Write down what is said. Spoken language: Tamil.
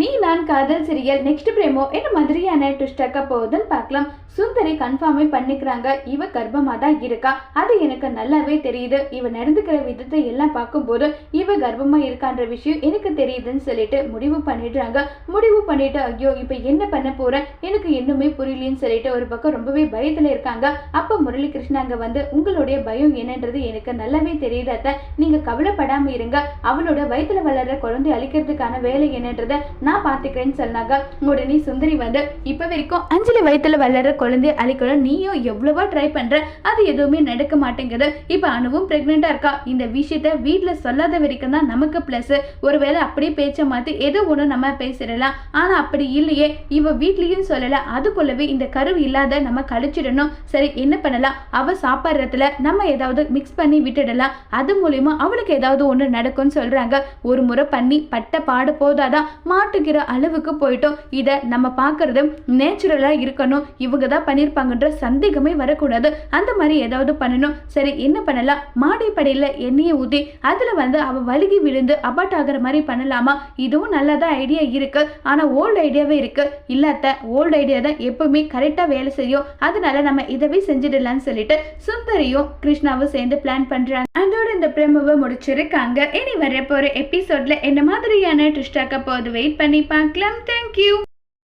நீ நான் காதல் சிரியல் நெக்ஸ்ட் பிரேமோ என்ன மாதிரியான ட்விஸ்டாக்க போகுதுன்னு பார்க்கலாம். சுந்தரி கன்ஃபார்மே பண்ணிக்கிறாங்க. இவ கர்ப்பமாக தான் இருக்கா? அது எனக்கு நல்லாவே தெரியுது. இவ நடந்துக்கிற விதத்தை எல்லாம் பார்க்கும்போது இவ கர்ப்பமாக இருக்கான்ற விஷயம் எனக்கு தெரியுதுன்னு சொல்லிட்டு முடிவு பண்ணிடுறாங்க. முடிவு பண்ணிட்டு ஐயோ இப்போ என்ன பண்ண போகிறேன் எனக்கு இன்னுமே புரியலன்னு சொல்லிட்டு ஒரு பக்கம் ரொம்பவே பயத்தில் இருக்காங்க. அப்போ முரளி கிருஷ்ணாங்க வந்து உங்களுடைய பயம் என்னன்றது எனக்கு நல்லாவே தெரியுது நீங்கள் கவலைப்படாமல் இருங்க. அவளோட வயித்துல வளர்ற குழந்தை அழிக்கிறதுக்கான வேலை என்னன்றதை நான் பார்த்துக்கிறேன்னு சொன்னாங்க உடனே சுந்தரி வந்து இப்போ வரைக்கும் அஞ்சலி வயித்துல வளர்கிற குழந்தைய அழிக்கணும். நீயும் எவ்வளவோ ட்ரை பண்ணுற அது எதுவுமே நடக்க மாட்டேங்குது. இப்போ அணுவும் ப்ரெக்னெண்ட்டாக இருக்கா? இந்த விஷயத்த வீட்டில் சொல்லாத வரைக்கும் தான் நமக்கு ப்ளஸ் ஒருவேளை அப்படியே பேச்சை மாற்றி ஏதோ ஒன்று நம்ம பேசிடலாம். ஆனால் அப்படி இல்லையே. இவ வீட்லேயும் சொல்லலை. அதுக்குள்ளவே இந்த கருவு இல்லாத நம்ம கழிச்சிடணும் சரி என்ன பண்ணலாம்? அவள் சாப்பிட்றதுல நம்ம ஏதாவது மிக்ஸ் பண்ணி விட்டுடலாம். அது மூலியமாக அவளுக்கு ஏதாவது ஒன்று நடக்கும்னு சொல்கிறாங்க ஒரு முறை பண்ணி பட்ட பாடு போதாதான் காட்டுகிற அளவுக்கு போயிட்டோம். இதை நம்ம பார்க்கறது நேச்சுரலாக இருக்கணும். இவங்க தான் பண்ணியிருப்பாங்கன்ற சந்தேகமே வரக்கூடாது. அந்த மாதிரி ஏதாவது பண்ணணும். சரி என்ன பண்ணலாம்? மாடிப்படையில் எண்ணெயை ஊற்றி அதில் வந்து அவள் வழுகி விழுந்து அபாட் ஆகிற மாதிரி பண்ணலாமா? இதுவும் நல்லதான் ஐடியா இருக்கு. ஆனால் ஓல்டு ஐடியாவே இருக்கு. இல்லாத ஓல்டு ஐடியா தான் எப்பவுமே கரெக்டாக வேலை செய்யும். அதனால நம்ம இதவே செஞ்சிடலாம்னு சொல்லிட்டு சுந்தரியும் கிருஷ்ணாவும் சேர்ந்து பிளான் பண்ணுறாங்க அண்ட் இந்த பிரமுவை முடிச்சிருக்காங்க. இனி வரப்போற எபிசோட்ல என்ன மாதிரியான ட்விஸ்டாக்க போகுது? வெயிட் பண்ணி பார்க்கலாம். தேங்க்யூ